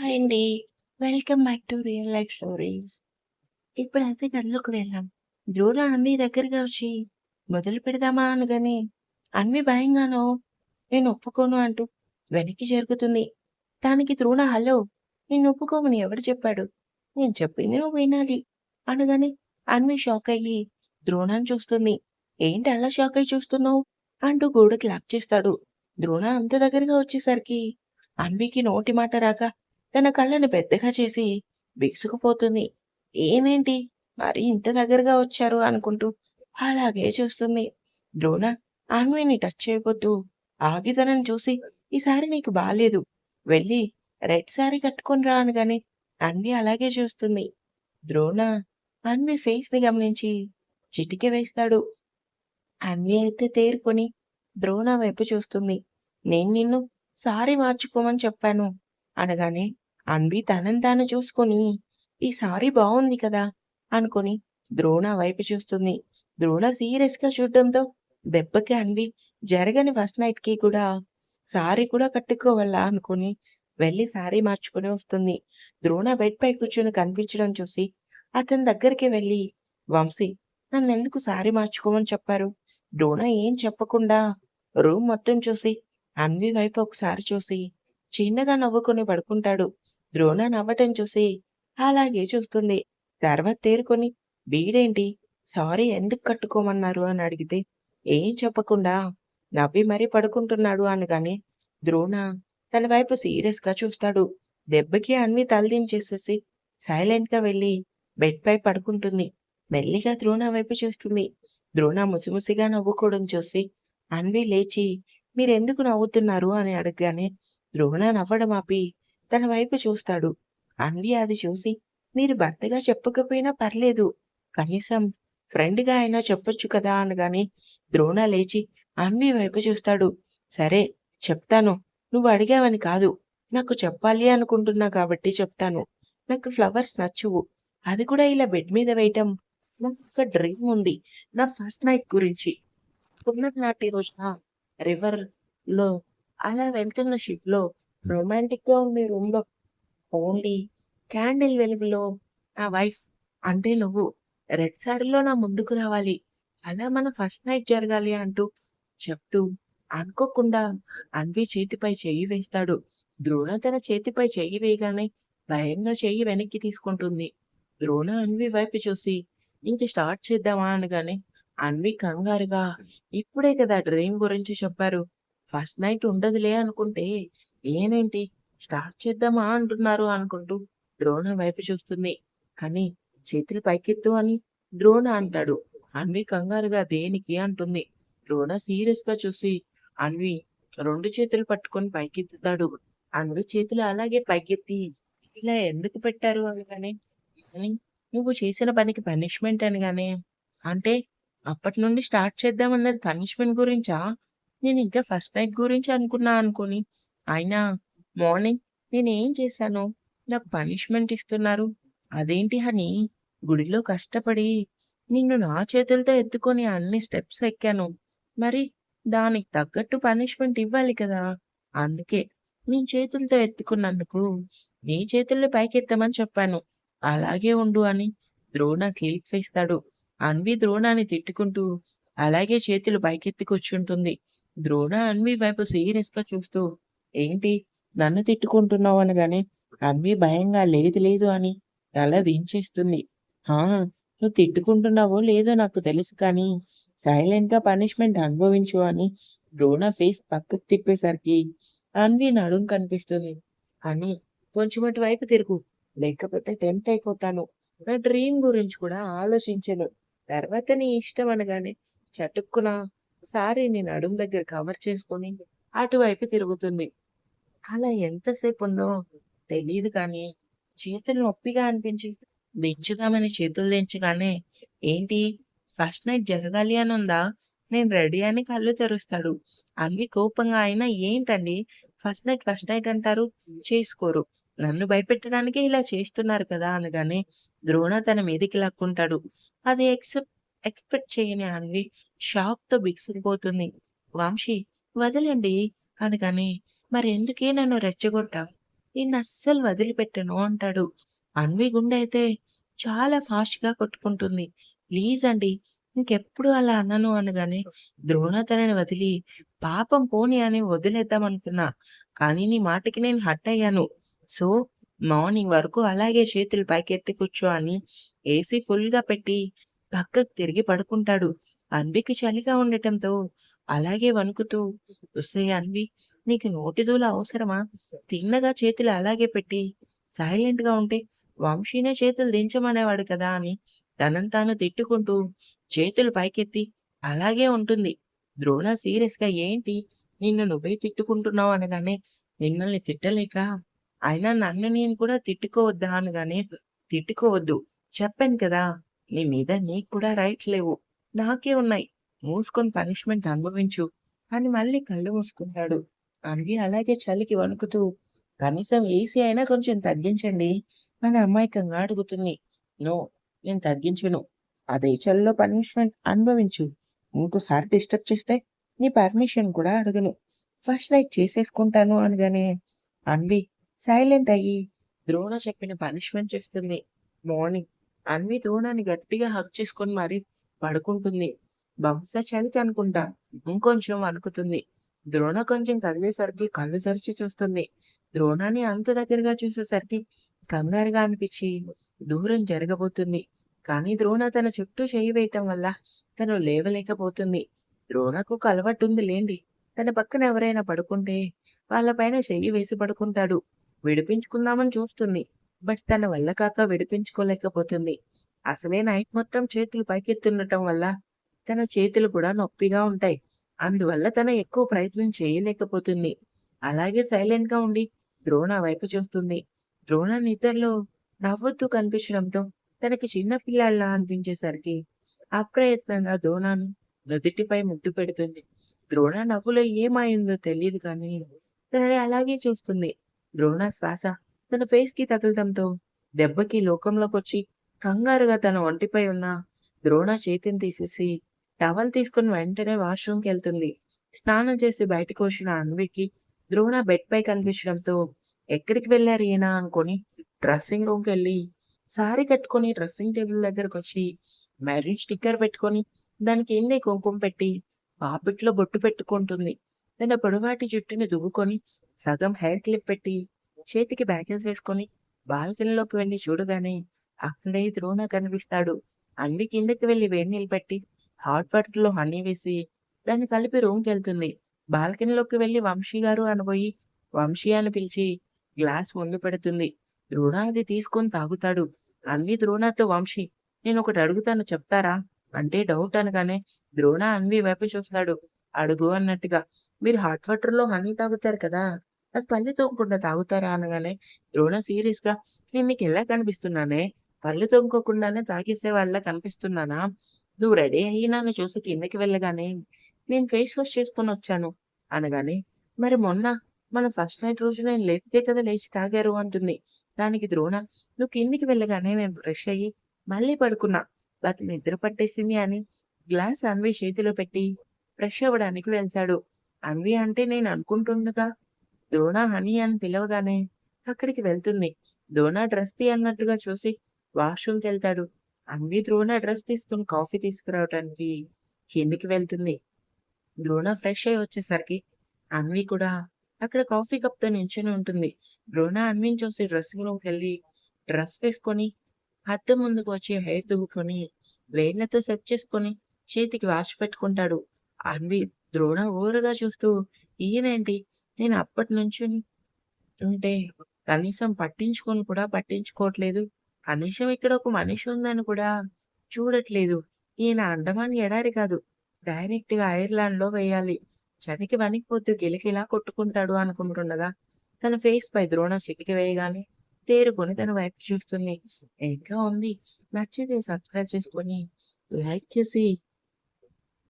Hi అండి. Welcome back to real life stories. ఇప్పుడైతే గదిలోకి వెళ్దాం. ద్రోణ అన్వి దగ్గరగా వచ్చి మొదలు పెడదామా అనగానే అన్వి భయంగానో నేను ఒప్పుకోను అంటూ వెనక్కి జరుగుతుంది. దానికి ద్రోణ హలో నేను ఒప్పుకోమని ఎవరు చెప్పాడు? నేను చెప్పింది నువ్వు వినాలి అనగానే అన్వి షాక్ అయ్యి ద్రోణాన్ని చూస్తుంది. ఏంటి అలా షాక్ అయ్యి చూస్తున్నావు? అంటూ గోడకి లాక్ చేస్తాడు. ద్రోణ అంత దగ్గరగా వచ్చేసరికి అన్వికి నోటి మాట రాక తన కళ్ళని పెద్దగా చేసి బిగుసుకుపోతుంది. ఏనేంటి మరీ ఇంత దగ్గరగా వచ్చారు అనుకుంటూ అలాగే చూస్తుంది. ద్రోణ అన్విని టచ్ చేయవద్దు. ఆగి తనని చూసి ఈసారి నీకు బాలేదు. వెళ్ళి రెడ్ శారీ కట్టుకొని రా అనగానే అన్వి అలాగే చూస్తుంది. ద్రోణ అన్వి ఫేస్ని గమనించి చిటికి వేస్తాడు. అన్వి అయితే తేరుకొని ద్రోణ వైపు చూస్తుంది. నేను నిన్ను సారీ మార్చుకోమని చెప్పాను అనగానే అన్వి తనని తాను చూసుకొని ఈ సారీ బాగుంది కదా అనుకొని ద్రోణ వైపు చూస్తుంది. ద్రోణ సీరియస్గా చూడడంతో దెబ్బకి అన్వి జరగని ఫస్ట్ నైట్కి కూడా సారీ కూడా కట్టుకోవాలా అనుకుని వెళ్ళి సారీ మార్చుకొని వస్తుంది. ద్రోణ బెడ్ పై కూర్చొని కనిపించడం చూసి అతని దగ్గరికి వెళ్ళి వంశీ నన్ను ఎందుకు సారీ మార్చుకోమని చెప్పారు? ద్రోణ ఏం చెప్పకుండా రూమ్ మొత్తం చూసి అన్వి వైపు ఒకసారి చూసి చిన్నగా నవ్వుకొని పడుకుంటాడు. ద్రోణ నవ్వటం చూసి అలాగే చూస్తుంది. తర్వాత తేరుకొని వీడేంటి సారీ ఎందుకు కట్టుకోమన్నారు అని అడిగితే ఏం చెప్పకుండా నవ్వి మరీ పడుకుంటున్నాడు అనగానే ద్రోణ తన వైపు సీరియస్గా చూస్తాడు. దెబ్బకి అన్వి తలదించేసేసి సైలెంట్గా వెళ్ళి బెడ్ పై పడుకుంటుంది. మెల్లిగా ద్రోణ వైపు చూస్తుంది. ద్రోణ ముసిముసిగా నవ్వుకోవడం చూసి అన్వి లేచి మీరెందుకు నవ్వుతున్నారు అని అడగగానే ద్రోణ నవ్వడం ఆపి తన వైపు చూస్తాడు. అన్వి అది చూసి మీరు భర్తగా చెప్పకపోయినా పర్లేదు. కనీసం ఫ్రెండ్గా అయినా చెప్పొచ్చు కదా అనగానే ద్రోణ లేచి అన్వి వైపు చూస్తాడు. సరే చెప్తాను. నువ్వు అడిగావని కాదు. నాకు చెప్పాలి అనుకుంటున్నా కాబట్టి చెప్తాను. నాకు ఫ్లవర్స్ నచ్చవు. అది కూడా ఇలా బెడ్ మీద వేయటం నాకు ఒక డ్రీమ్ ఉంది. నా ఫస్ట్ నైట్ గురించి. పున్నమి రోజున రివర్లో అలా వెళ్తున్న షిప్లో రొమాంటిక్గా ఉండే రూమ్లో ఓన్లీ క్యాండిల్ వెలుగులో నా వైఫ్ అంటే నువ్వు రెడ్ సారీలో నా ముందుకు రావాలి. అలా మన ఫస్ట్ నైట్ జరగాలి అంటూ చెప్తూ అనుకోకుండా అన్వి చేతిపై చెయ్యి వేస్తాడు. ద్రోణ తన చేతిపై చెయ్యి వేయగానే భయంగా చెయ్యి వెనక్కి తీసుకుంటుంది. ద్రోణ అన్వి వైపు చూసి ఇంక స్టార్ట్ చేద్దామా అనగానే అన్వి కంగారుగా ఇప్పుడే కదా డ్రీమ్ గురించి చెప్పారు. ఫస్ట్ నైట్ ఉండదులే అనుకుంటే ఏనేంటి స్టార్ట్ చేద్దామా అంటున్నారు అనుకుంటూ ద్రోణ వైపు చూస్తుంది. అని చేతులు పైకెత్తు అని ద్రోణ అంటాడు. అన్వి కంగారుగా దేనికి అంటుంది. ద్రోణ సీరియస్గా చూసి అన్వి రెండు చేతులు పట్టుకొని పైకెత్తుతాడు. అన్వి చేతులు అలాగే పైకెత్తి ఇలా ఎందుకు పెట్టారు అనగానే నువ్వు చేసిన పనికి పనిష్మెంట్ అనగానే అంటే అప్పటి నుండి స్టార్ట్ చేద్దామన్నది పనిష్మెంట్ గురించా? నేను ఇంకా ఫస్ట్ నైట్ గురించి అనుకున్నా అనుకుని అయినా మార్నింగ్ నేనేం చేశాను? నాకు పనిష్మెంట్ ఇస్తున్నారు. అదేంటి హనీ గుడిలో కష్టపడి నిన్ను నా చేతులతో ఎత్తుకొని అన్ని స్టెప్స్ ఎక్కాను. మరి దానికి తగ్గట్టు పనిష్మెంట్ ఇవ్వాలి కదా! అందుకే నేను చేతులతో ఎత్తుకున్నందుకు నీ చేతుల్ని పైకెత్తమని చెప్పాను. అలాగే ఉండు అని ద్రోణ స్లీప్ వేస్తాడు. అన్వి ద్రోణాన్ని తిట్టుకుంటూ అలాగే చేతులు పైకెత్తి కూర్చుంటుంది. ద్రోణ అన్వి వైపు సీరియస్గా చూస్తూ ఏంటి నన్ను తిట్టుకుంటున్నావు అనగానే అన్వి భయంగా లేదు లేదు అని తల దించేస్తుంది. హా నువ్వు తిట్టుకుంటున్నావో లేదో నాకు తెలుసు కానీ సైలెంట్గా పనిష్మెంట్ అనుభవించు అని ద్రోణ ఫేస్ పక్కకు తిప్పేసరికి అన్వి నడుం కనిపిస్తుంది. అని కొంచెం అటువైపు తిరుగు లేకపోతే టెంప్ట్ అయిపోతాను. నా డ్రీమ్ గురించి కూడా ఆలోచించను. తర్వాత నీ ఇష్టం అనగానే చటుక్కున సారీని నడుం దగ్గర కవర్ చేసుకొని అటువైపు తిరుగుతుంది. అలా ఎంతసేపు ఉందో తెలియదు కానీ చేతులు నొప్పిగా అనిపించి దించుదామని చేతులు దించగానే ఏంటి ఫస్ట్ నైట్ జరగాలి అని ఉందా? నేను రెడీ అని కళ్ళు తెరుస్తాడు. అన్వి కోపంగా అయినా ఏంటండి ఫస్ట్ నైట్ ఫస్ట్ నైట్ అంటారు చేసుకోరు. నన్ను భయపెట్టడానికే ఇలా చేస్తున్నారు కదా అనగానే ద్రోణ తన మీదకి లాక్కుంటాడు. అది ఎక్సెప్ట్ ఎక్స్పెక్ట్ చేయని అన్వి షాక్తో బిగుసుకుపోతుంది. వంశీ వదలండి అనగానే మరెందుకే నన్ను రెచ్చగొట్టావు? నిన్నస్సలు వదిలిపెట్టను అంటాడు. అన్వి గుండె అయితే చాలా ఫాస్ట్‌గా కొట్టుకుంటుంది. ప్లీజ్ అండి. ఇంకెప్పుడు అలా అనను అనగానే ద్రోణ తనని వదిలి పాపం పోనీ అని వదిలేద్దామనుకున్నా. కానీ నీ మాటకి నేను హట్ అయ్యాను. సో, మార్నింగ్ వరకు అలాగే చేతులు పైకెత్తి కూర్చో అని ఏసీ ఫుల్‌గా పెట్టి పక్కకు తిరిగి పడుకుంటాడు. అన్వికి చలిగా ఉండటంతో అలాగే వణుకుతూ వస్తే అన్వి నీకు నోటి దూల అవసరమా? తిన్నగా చేతులు అలాగే పెట్టి సైలెంట్‌గా ఉంటే వంశీనే చేతులు దించమనేవాడు కదా అని తనను తాను తిట్టుకుంటూ చేతులు పైకెత్తి అలాగే ఉంటుంది. ద్రోణ సీరియస్‌గా ఏంటి నిన్ను నువ్వే తిట్టుకుంటున్నావు అనగానే మిమ్మల్ని తిట్టలేక అయినా నన్ను నేను కూడా తిట్టుకోవద్దా అనగానే తిట్టుకోవద్దు. చెప్పాను కదా! నీ మీద నీకు కూడా రైట్స్ లేవు. నాకే ఉన్నాయి. మూసుకొని పనిష్మెంట్ అనుభవించు అని మళ్ళీ కళ్ళు మూసుకుంటాడు. అన్వి అలాగే చలికి వణుకుతూ కనీసం ఏసీ అయినా కొంచెం తగ్గించండి అని అమాయకంగా అడుగుతుంది. నో నేను తగ్గించును అదే చలిలో పనిష్మెంట్ అనుభవించు. ఇంకోసారి డిస్టర్బ్ చేస్తే నీ పర్మిషన్ కూడా అడగను. ఫస్ట్ నైట్ చేసేసుకుంటాను అనగానే అన్వి సైలెంట్ అయ్యి ద్రోణ చెప్పిన పనిష్మెంట్ చేస్తుంది. మార్నింగ్ అన్వి ద్రోణని గట్టిగా హక్ చేసుకొని మరి పడుకుంటుంది. బహుశా చలికి అనుకుంటా. ఇంకొంచెం వణుకుతుంది. ద్రోణ కొంచెం కదిలేసరికి కళ్ళు తెరిచి చూస్తుంది. ద్రోణాన్ని అంత దగ్గరగా చూసేసరికి కంగారుగా అనిపించి దూరం జరగబోతుంది. కానీ ద్రోణ తన చుట్టూ చెయ్యి వేయటం వల్ల తను లేవలేకపోతుంది. ద్రోణకు ఒక లేండి. తన పక్కన ఎవరైనా పడుకుంటే వాళ్ళ పైన చెయ్యి వేసి పడుకుంటాడు. విడిపించుకుందామని చూస్తుంది. బట్ తన వల్ల కాక విడిపించుకోలేకపోతుంది. అసలే నైట్ మొత్తం చేతులు పైకెత్తుండటం వల్ల తన చేతులు కూడా నొప్పిగా ఉంటాయి. అందువల్ల తన ఎక్కువ ప్రయత్నం చేయలేకపోతుంది. అలాగే సైలెంట్‌గా ఉండి ద్రోణ వైపు చూస్తుంది. ద్రోణ నిద్రలో నవ్వుతూ కనిపించడంతో తనకి చిన్న పిల్లాళ్ళ అనిపించేసరికి అప్రయత్నంగా ద్రోణను నుదుటిపై ముద్దు పెడుతుంది. ద్రోణ నవ్వులో ఏమాయిందో తెలియదు కానీ తనని అలాగే చూస్తుంది. ద్రోణ శ్వాస తన ఫేస్కి తగలడంతో దెబ్బకి లోకంలోకి వచ్చి కంగారుగా తన ఒంటిపై ఉన్న ద్రోణ చేతిని తీసేసి టవల్ తీసుకొని వెంటనే వాష్‌రూమ్‌కెళ్తుంది. స్నానం చేసి బయటకు వచ్చిన అన్వికి ద్రోణ బెడ్ పై కనిపించడంతో ఎక్కడికి వెళ్ళారు ఈయన అనుకొని డ్రెస్సింగ్ రూమ్‌కెళ్ళి సారీ కట్టుకొని డ్రెస్సింగ్ టేబుల్ దగ్గరకొచ్చి మ్యారేజ్ స్టిక్కర్ పెట్టుకొని దాని కిందే కుంకుమ పెట్టి పాపిట్లో బొట్టు పెట్టుకుంటుంది. తన పొడవాటి జుట్టుని దువ్వుకొని సగం హెయిర్ క్లిప్ పెట్టి చేతికి బ్యాంగిల్స్ వేసుకొని బాల్కనీలోకి వెళ్ళి చూడగానే అక్కడే ద్రోణ కనిపిస్తాడు. అన్వి కిందకి వెళ్ళి వేడి పెట్టి హాట్ వాటర్లో హనీ వేసి దాన్ని కలిపి రూమ్కి వెళ్తుంది బాల్కనీలోకి వెళ్ళి వంశీ గారు అనబోయి వంశీ అని పిలిచి గ్లాస్ ముందు పెడుతుంది. ద్రోణ అది తీసుకొని తాగుతాడు. అన్వి ద్రోణతో వంశీ నేను ఒకటి అడుగుతాను చెప్తారా? అంటే డౌట్ అనగానే ద్రోణ అన్వి వైపు చూస్తాడు. అడుగు అన్నట్టుగా. మీరు హాట్ వాటర్లో హనీ తాగుతారు కదా! అది పల్లె తోముకుండా తాగుతారా? అనగానే ద్రోణ సీరియస్‌గా నేను నీకెలా కనిపిస్తున్నానే? పళ్ళు తోముకోకుండానే వాళ్ళ కనిపిస్తున్నానా? నువ్వు రెడీ అయ్యి నన్ను చూసి కిందకి వెళ్ళగానే నేను ఫేస్ వాష్ చేసుకొనొచ్చాను అనగానే మరి మొన్న మన ఫస్ట్ నైట్ రోజు నేను లేపితే కదా లేచి తాగారు అంటుంది. దానికి ద్రోణ నువ్వు కిందికి వెళ్ళగానే నేను ఫ్రెష్ అయ్యి మళ్ళీ పడుకున్నా. బట్ నిద్ర పట్టేసింది అని గ్లాస్ అన్వి చేతిలో పెట్టి ఫ్రెష్ అవ్వడానికి వెళ్తాడు. అన్వి అంటే నేను అనుకుంటుండగా ద్రోణ హనీ అని పిలవగానే అక్కడికి వెళ్తుంది. ద్రోణ డ్రెస్ తీ అన్నట్టుగా చూసి వాష్‌రూమ్‌కెళ్తాడు. అన్వి ద్రోణ డ్రెస్ తీసుకొని కాఫీ తీసుకురావటానికి కిందికి వెళ్తుంది. ద్రోణ ఫ్రెష్ అయ్యి వచ్చేసరికి అన్వి కూడా అక్కడ కాఫీ కప్‌తో నించొని ఉంటుంది. ద్రోణ అన్విని చూసి డ్రెస్సింగ్ రూమ్‌కెళ్ళి డ్రెస్ వేసుకొని అద్దం ముందుకు వచ్చి హెయిర్ దువ్వుకొని వేళ్ళతో సెట్ చేసుకొని చేతికి వాష్ పెట్టుకుంటాడు. అన్వి ద్రోణ ఓరగా చూస్తూ ఈయనేంటి నేను అప్పటి నుంచుని ఉంటే కనీసం పట్టించుకొని కూడా పట్టించుకోవట్లేదు. కనీసం ఇక్కడ ఒక మనిషి ఉందని కూడా చూడట్లేదు. ఈయన అండమాన్ ఎడారి కాదు. డైరెక్ట్‌గా ఐర్లాండ్‌లో వేయాలి. చదికి వణికిపోతూ గిలగిలా కొట్టుకుంటాడు అనుకుంటుండగా తన ఫేస్ పై ద్రోణ చిటికి వేయగానే తేరుకొని తన వైపు చూస్తుంది. ఇంకా ఉంది. నచ్చితే సబ్స్క్రైబ్ చేసుకొని, లైక్ చేసి